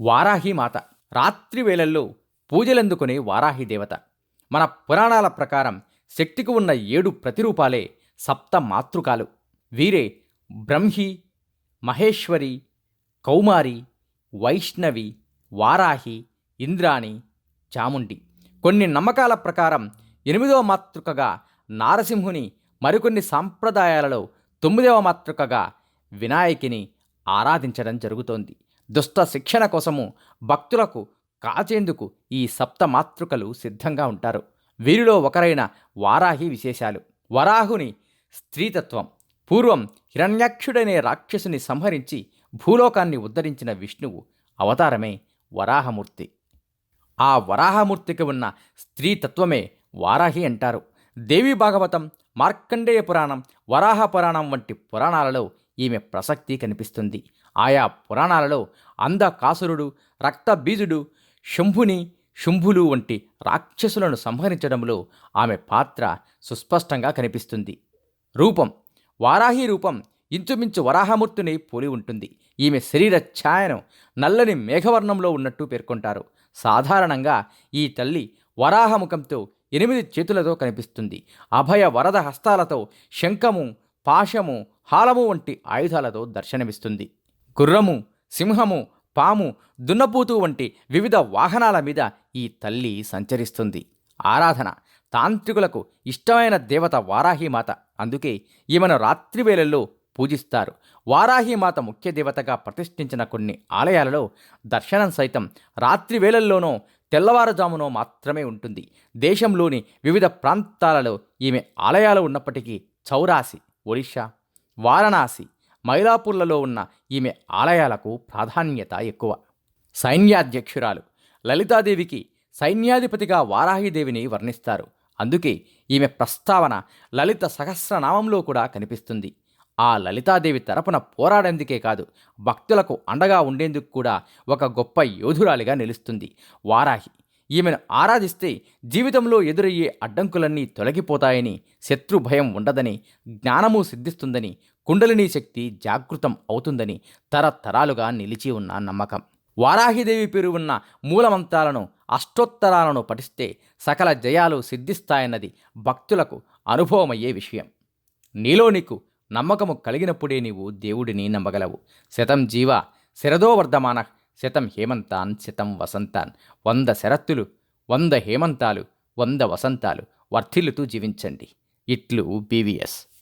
వారాహిమాత రాత్రి వేళల్లో పూజలందుకునే వారాహి దేవత. మన పురాణాల ప్రకారం శక్తికి ఉన్న ఏడు ప్రతిరూపాలే సప్త మాతృకాలు. వీరే బ్రహ్మి మహేశ్వరి కౌమారి వైష్ణవి వారాహి ఇంద్రాణి చాముండి. కొన్ని నమ్మకాల ప్రకారం ఎనిమిదవ మాతృకగా నారసింహుని మరికొన్ని సాంప్రదాయాలలో తొమ్మిదవ మాతృకగా వినాయకిని ఆరాధించడం జరుగుతోంది. దుష్ట శిక్షణ కోసము భక్తులకు కాచేందుకు ఈ సప్త మాతృకలు సిద్ధంగా ఉంటారు. వీరిలో ఒకరైన వారాహి విశేషాలు. వరాహుని స్త్రీతత్వం. పూర్వం హిరణ్యాక్షుడనే రాక్షసుని సంహరించి భూలోకాన్ని ఉద్ధరించిన విష్ణువు అవతారమే వరాహమూర్తి. ఆ వరాహమూర్తికి ఉన్న స్త్రీతత్వమే వారాహి అంటారు. దేవి భాగవతం మార్కండేయ పురాణం వరాహ పురాణం వంటి పురాణాలలో ఈమె ప్రసక్తి కనిపిస్తుంది. ఆయా పురాణాలలో అంధకాసురుడు రక్తబీజుడు శంభుని శుంభులు వంటి రాక్షసులను సంహరించడంలో ఆమె పాత్ర సుస్పష్టంగా కనిపిస్తుంది. రూపం వారాహి రూపం ఇంచుమించు వరాహమూర్తిని పోలి ఉంటుంది. ఈమె శరీర ఛాయను నల్లని మేఘవర్ణంలో ఉన్నట్టు పేర్కొంటారు. సాధారణంగా ఈ తల్లి వరాహముఖంతో ఎనిమిది చేతులతో కనిపిస్తుంది. అభయ వరద హస్తాలతో శంఖము పాశము హాలము వంటి ఆయుధాలతో దర్శనమిస్తుంది. గుర్రము సింహము పాము దున్నపోతు వంటి వివిధ వాహనాల మీద ఈ తల్లి సంచరిస్తుంది. ఆరాధన. తాంత్రికులకు ఇష్టమైన దేవత వారాహిమాత. అందుకే ఈమెను రాత్రివేళల్లో పూజిస్తారు. వారాహిమాత ముఖ్య దేవతగా ప్రతిష్ఠించిన కొన్ని ఆలయాలలో దర్శనం సైతం రాత్రి వేళల్లోనో తెల్లవారుజామునో మాత్రమే ఉంటుంది. దేశంలోని వివిధ ప్రాంతాలలో ఈమె ఆలయాలు ఉన్నప్పటికీ చౌరాసి ఒడిషా వారణాసి మైలాపూర్లలో ఉన్న ఈమె ఆలయాలకు ప్రాధాన్యత ఎక్కువ. సైన్యాధ్యక్షురాలు లలితాదేవికి సైన్యాధిపతిగా వారాహిదేవిని వర్ణిస్తారు. అందుకే ఈమె ప్రస్తావన లలిత సహస్రనామంలో కూడా కనిపిస్తుంది. ఆ లలితాదేవి తరపున పోరాడేందుకే కాదు భక్తులకు అండగా ఉండేందుకు కూడా ఒక గొప్ప యోధురాలిగా నిలుస్తుంది. వారాహి ఈమెను ఆరాధిస్తే జీవితంలో ఎదురయ్యే అడ్డంకులన్నీ తొలగిపోతాయని శత్రు భయం ఉండదని జ్ఞానము సిద్ధిస్తుందని కుండలినీ శక్తి జాగృతం అవుతుందని తరతరాలుగా నిలిచి ఉన్న నమ్మకం. వారాహిదేవి పేరు ఉన్న మూలమంత్రాలను అష్టోత్తరాలను పఠిస్తే సకల జయాలు సిద్ధిస్తాయన్నది భక్తులకు అనుభవమయ్యే విషయం. నీలో నీకు నమ్మకము కలిగినప్పుడే నీవు దేవుడిని నమ్మగలవు. శతం జీవ శరదో వర్ధమాన శతం హేమంతాన్ శతం వసంతాన్. వంద శరత్తులు వంద హేమంతాలు వంద వసంతాలు వర్ధిల్లుతూ జీవించండి. ఇట్లు బీవీఎస్.